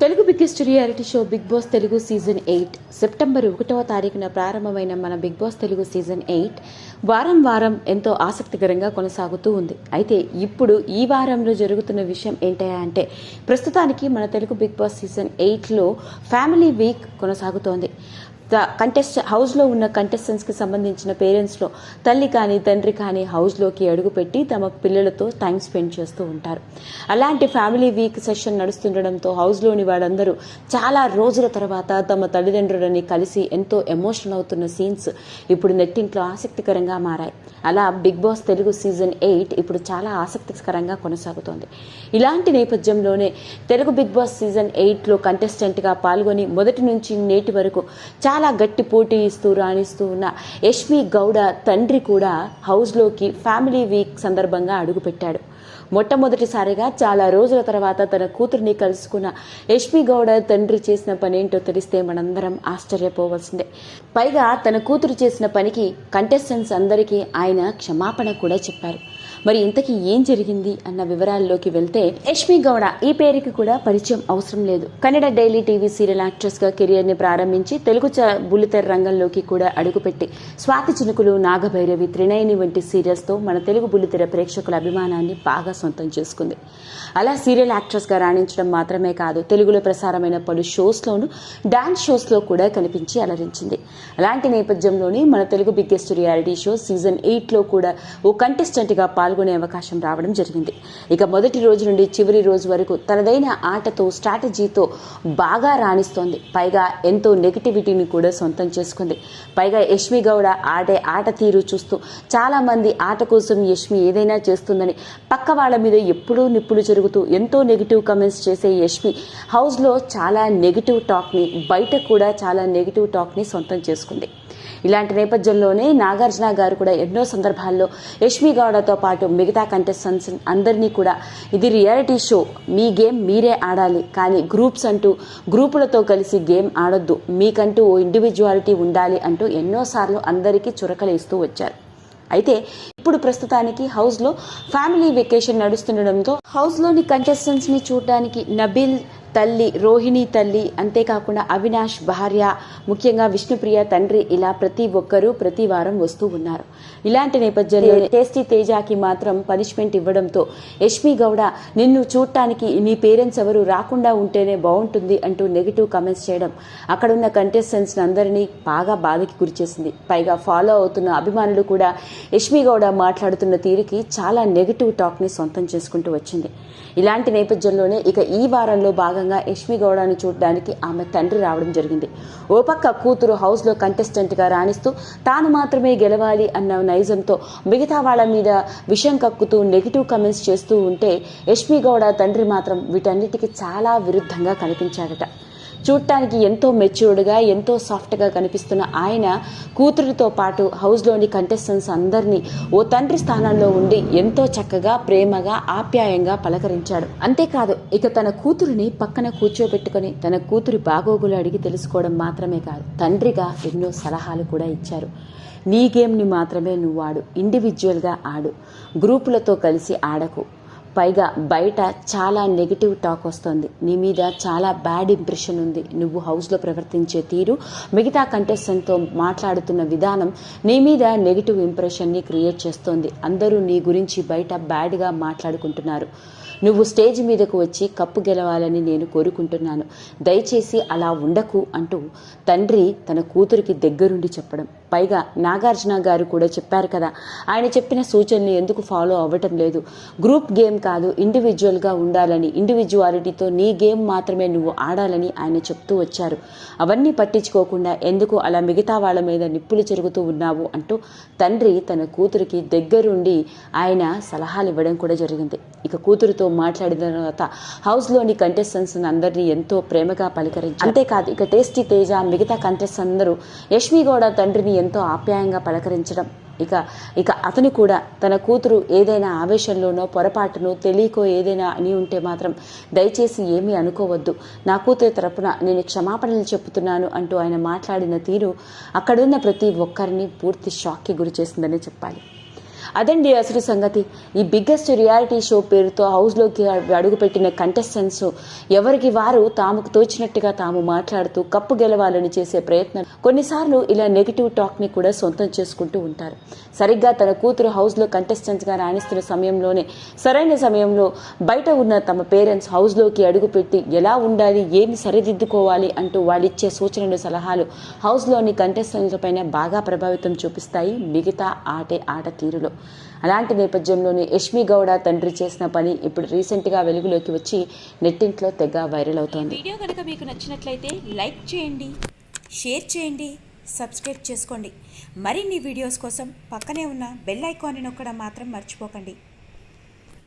Telugu biggest reality show Bigg Boss Telugu season eight September ఒకటవ తారీఖున ప్రారంభమైన మన Bigg Boss Telugu season eight వారం వారం ఎంతో ఆసక్తికరంగా కొనసాగుతూ ఉంది. అయితే ఇప్పుడు ఈ వారంలో జరుగుతున్న విషయం ఏంటయా అంటే ప్రస్తుతానికి మన తెలుగు బిగ్ బాస్ సీజన్ ఎయిట్లో ఫ్యామిలీ వీక్ కొనసాగుతోంది. కంటెస్ట్ హౌస్లో ఉన్న కంటెస్టెంట్స్కి సంబంధించిన పేరెంట్స్లో తల్లి కానీ తండ్రి కానీ హౌస్లోకి అడుగుపెట్టి తమ పిల్లలతో టైం స్పెండ్ చేస్తూ ఉంటారు. అలాంటి ఫ్యామిలీ వీక్ సెషన్ నడుస్తుండడంతో హౌస్లోని వాళ్ళందరూ చాలా రోజుల తర్వాత తమ తల్లిదండ్రులని కలిసి ఎంతో ఎమోషనల్ అవుతున్న సీన్స్ ఇప్పుడు నెట్టింట్లో ఆసక్తికరంగా మారాయి. అలా Bigg Boss Telugu season eight ఇప్పుడు చాలా ఆసక్తికరంగా కొనసాగుతోంది. ఇలాంటి నేపథ్యంలోనే తెలుగు బిగ్ బాస్ సీజన్ ఎయిట్లో కంటెస్టెంట్గా పాల్గొని మొదటి నుంచి నేటి వరకు చాలా చాలా గట్టి పోటీ ఇస్తూ రాణిస్తూ ఉన్న యష్మి గౌడ తండ్రి కూడా హౌస్లోకి ఫ్యామిలీ వీక్ సందర్భంగా అడుగుపెట్టాడు మొట్టమొదటిసారిగా చాలా రోజుల తర్వాత తన కూతుర్ని కలుసుకున్న యష్మి గౌడ తండ్రి చేసిన పనేంటో తెలిస్తే మనందరం ఆశ్చర్యపోవాల్సిందే. పైగా తన కూతురు చేసిన పనికి కంటెస్టెంట్స్ అందరికీ ఆయన క్షమాపణ కూడా చెప్పారు. మరి ఇంతకీ ఏం జరిగింది అన్న వివరాల్లోకి వెళ్తే యష్మి గౌడ ఈ పేరుకి కూడా పరిచయం అవసరం లేదు. కన్నడ డైలీ టీవీ సీరియల్ యాక్ట్రెస్గా కెరియర్ని ప్రారంభించి తెలుగు బుల్లితెర రంగంలోకి కూడా అడుగుపెట్టి స్వాతి చినుకులు నాగభైరవి త్రినయని వంటి సీరియల్స్తో మన తెలుగు బుల్లితెర ప్రేక్షకుల అభిమానాన్ని బాగా సొంతం చేసుకుంది. అలా సీరియల్ యాక్ట్రెస్గా రాణించడం మాత్రమే కాదు తెలుగులో ప్రసారమైన పలు షోస్ లోను డాన్స్ షోస్లో కూడా కనిపించి అలరించింది. అలాంటి నేపథ్యంలోనే మన Telugu biggest reality show season ఎయిట్లో కూడా ఓ కంటెస్టెంట్గా పాల్గొనే అవకాశం రావడం జరిగింది. ఇక మొదటి రోజు నుండి చివరి రోజు వరకు తనదైన ఆటతో స్ట్రాటజీతో బాగా రాణిస్తోంది. పైగా ఎంతో నెగిటివిటీని కూడా సొంతం చేసుకుంది. పైగా యష్మి గౌడ ఆడే ఆట తీరు చూస్తూ చాలామంది ఆట కోసం యష్మి ఏదైనా చేస్తుందని పక్క వాళ్ళ మీద ఎప్పుడూ నిప్పులు జరుగుతూ ఎంతో నెగిటివ్ కమెంట్స్ చేసే యష్మి హౌస్లో చాలా నెగిటివ్ టాక్ని బయట కూడా చాలా నెగిటివ్ టాక్ని సొంతం చేసుకుంది. ఇలాంటి నేపథ్యంలోనే నాగార్జున గారు కూడా ఎన్నో సందర్భాల్లో యష్మి గౌడతో పాటు మిగతా కంటెస్టెంట్స్ అందరినీ కూడా ఇది రియాలిటీ షో మీ గేమ్ మీరే ఆడాలి. కానీ గ్రూప్స్ అంటూ గ్రూపులతో కలిసి గేమ్ ఆడొద్దు. మీకంటూ ఓ ఇండివిజువాలిటీ ఉండాలి అంటూ ఎన్నోసార్లు అందరికీ చురకలు ఇస్తూ వచ్చారు. అయితే ఇప్పుడు ప్రస్తుతానికి హౌస్లో ఫ్యామిలీ వెకేషన్ నడుస్తుండడంతో హౌస్లోని కంటెస్టెంట్స్ని చూడడానికి నబిల్ తల్లి రోహిణి తల్లి అంతేకాకుండా అవినాష్ భార్య ముఖ్యంగా విష్ణుప్రియ తండ్రి ఇలా ప్రతి ఒక్కరూ ప్రతి వారం వస్తూ ఉన్నారు. ఇలాంటి నేపథ్యంలో టేస్టీ తేజాకి మాత్రం పనిష్మెంట్ ఇవ్వడంతో యష్మి గౌడ నిన్ను చూడటానికి నీ పేరెంట్స్ ఎవరు రాకుండా ఉంటేనే బాగుంటుంది అంటూ నెగిటివ్ కమెంట్స్ చేయడం అక్కడున్న కంటెస్టెంట్స్ అందరినీ బాగా బాధకి గురిచేసింది. పైగా ఫాలో అవుతున్న అభిమానులు కూడా యష్మి గౌడ మాట్లాడుతున్న తీరుకి చాలా నెగిటివ్ టాక్ని సొంతం చేసుకుంటూ వచ్చింది. ఇలాంటి నేపథ్యంలోనే ఇక ఈ వారంలో భాగంగా యష్మి గౌడని చూడడానికి ఆమె తండ్రి రావడం జరిగింది. ఓ పక్క కూతురు హౌస్లో కంటెస్టెంట్గా రాణిస్తూ తాను మాత్రమే గెలవాలి అన్న నైజంతో మిగతా వాళ్ళ మీద విషం కక్కుతూ నెగిటివ్ కమెంట్స్ చేస్తూ ఉంటే యష్మి గౌడ తండ్రి మాత్రం వీటన్నిటికీ చాలా విరుద్ధంగా కనిపించాడట. చూడటానికి ఎంతో మెచ్యూర్డ్గా ఎంతో సాఫ్ట్గా కనిపిస్తున్న ఆయన కూతురితో పాటు హౌస్లోని కంటెస్టెంట్స్ అందరినీ ఓ తండ్రి స్థానంలో ఉండి ఎంతో చక్కగా ప్రేమగా ఆప్యాయంగా పలకరించాడు. అంతేకాదు ఇక తన కూతురిని పక్కన కూర్చోబెట్టుకొని తన కూతురి బాగోగులు అడిగి తెలుసుకోవడం మాత్రమే కాదు తండ్రిగా ఎన్నో సలహాలు కూడా ఇచ్చారు. నీ గేమ్ని మాత్రమే నువ్వు ఆడు ఇండివిజువల్గా ఆడు గ్రూపులతో కలిసి ఆడకు. పైగా బయట చాలా నెగిటివ్ టాక్ వస్తుంది. నీ మీద చాలా బ్యాడ్ ఇంప్రెషన్ ఉంది. నువ్వు హౌస్లో ప్రవర్తించే తీరు మిగతా కంటెస్టెంట్తో మాట్లాడుతున్న విధానం నీ మీద నెగిటివ్ ఇంప్రెషన్ని క్రియేట్ చేస్తోంది. అందరూ నీ గురించి బయట బ్యాడ్గా మాట్లాడుకుంటున్నారు. నువ్వు స్టేజ్ మీదకు వచ్చి కప్పు గెలవాలని నేను కోరుకుంటున్నాను. దయచేసి అలా ఉండకు అంటూ తండ్రి తన కూతురికి దగ్గరుండి చెప్పడం. పైగా నాగార్జున గారు కూడా చెప్పారు కదా. ఆయన చెప్పిన సూచనలు ఎందుకు ఫాలో అవ్వటం లేదు. గ్రూప్ గేమ్ కాదు ఇండివిజువల్గా ఉండాలని ఇండివిజువాలిటీతో నీ గేమ్ మాత్రమే నువ్వు ఆడాలని ఆయన చెప్తూ వచ్చారు. అవన్నీ పట్టించుకోకుండా ఎందుకు అలా మిగతా వాళ్ళ మీద నిప్పులు చెరుగుతూ ఉన్నావు అంటూ తండ్రి తన కూతురికి దగ్గరుండి ఆయన సలహాలు ఇవ్వడం కూడా జరిగింది. ఇక కూతురుతో మాట్లాడిన తర్వాత హౌస్లోని కంటెస్టెంట్స్ అందరినీ ఎంతో ప్రేమగా పలకరించారు. అంతేకాదు ఇక టేస్టీ తేజ మిగతా కంటెస్టెంట్స్ అందరూ యష్మి గౌడ తండ్రిని ఎంతో ఆప్యాయంగా పలకరించడం. ఇక ఇక అతను కూడా తన కూతురు ఏదైనా ఆవేశంలోనో పొరపాటునో తెలియకో ఏదైనా అని ఉంటే మాత్రం దయచేసి ఏమీ అనుకోవద్దు. నా కూతురు తరపున నేను క్షమాపణలు చెప్తున్నాను అంటూ ఆయన మాట్లాడిన తీరు అక్కడున్న ప్రతి ఒక్కరిని పూర్తి షాక్కి గురి చేసిందనే చెప్పాలి. అదండి అసలు సంగతి. ఈ బిగ్గెస్ట్ రియాలిటీ షో పేరుతో హౌస్లోకి అడుగుపెట్టిన కంటెస్టెంట్స్ ఎవరికి వారు తాముకు తోచినట్టుగా తాము మాట్లాడుతూ కప్పు గెలవాలని చేసే ప్రయత్నం కొన్నిసార్లు ఇలా నెగిటివ్ టాక్ని కూడా సొంతం చేసుకుంటూ ఉంటారు. సరిగ్గా తన కూతురు హౌస్లో కంటెస్టెంట్స్గా రాణిస్తున్న సమయంలోనే సరైన సమయంలో బయట ఉన్న తమ పేరెంట్స్ హౌస్లోకి అడుగుపెట్టి ఎలా ఉండాలి ఏమి సరిదిద్దుకోవాలి అంటూ వాళ్ళిచ్చే సూచనలు సలహాలు హౌస్లోని కంటెస్టెంట్ల పైన బాగా ప్రభావితం చూపిస్తాయి. మిగతా ఆటే ఆట తీరులో. అలాంటి నేపథ్యంలోనే యష్మి గౌడ తండ్రి చేసిన పని ఇప్పుడు రీసెంట్గా వెలుగులోకి వచ్చి నెట్టింట్లో తెగ వైరల్ అవుతోంది. వీడియో కనుక మీకు నచ్చినట్లయితే లైక్ చేయండి షేర్ చేయండి సబ్స్క్రైబ్ చేసుకోండి. మరిన్ని వీడియోస్ కోసం పక్కనే ఉన్న బెల్ ఐకాన్ని నొక్కడం మాత్రం మర్చిపోకండి.